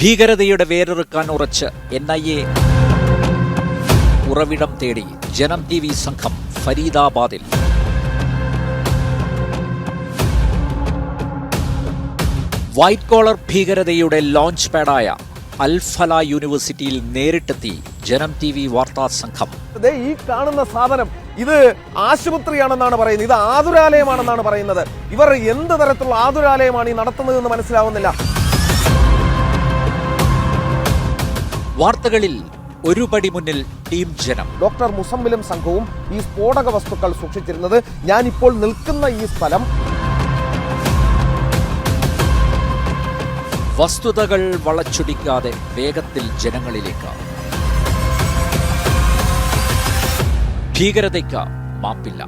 ഭീകരതയുടെ വേരറുക്കാൻ ഉറച്ച് N I A ഉറവിടം തേടി ജനം ടി വി സംഘം ഫരീദാബാദിൽ. വൈറ്റ് കോളർ ഭീകരതയുടെ ലോഞ്ച് പാഡായ അൽഫല യൂണിവേഴ്സിറ്റിയിൽ നേരിട്ടെത്തി ജനം ടി വി വാർത്താ സംഘം. ഈ കാണുന്ന സാധനം ഇത് ആശുപത്രിയാണെന്നാണ് പറയുന്നത്. ഇത് ആതുരാലയമാണെന്നാണ് പറയുന്നത്. ഇവർ എന്ത് തരത്തിലുള്ള ആതുരാലയമാണ് ഈ നടത്തുന്നതെന്ന് മനസ്സിലാവുന്നില്ല. വാർത്തകളിൽ ഒരു പടി മുന്നിൽ ടീം ജനം. ഡോക്ടർ മുസമ്മിലും സംഘവും ഈ സ്ഫോടക വസ്തുക്കൾ സൂക്ഷിച്ചിരുന്നത് ഞാനിപ്പോൾ നിൽക്കുന്ന ഈ സ്ഥലം. വസ്തുതകൾ വളച്ചൊടിക്കാതെ വേഗത്തിൽ ജനങ്ങളിലേക്ക്. ഭീകരതയ്ക്ക് മാപ്പില്ല.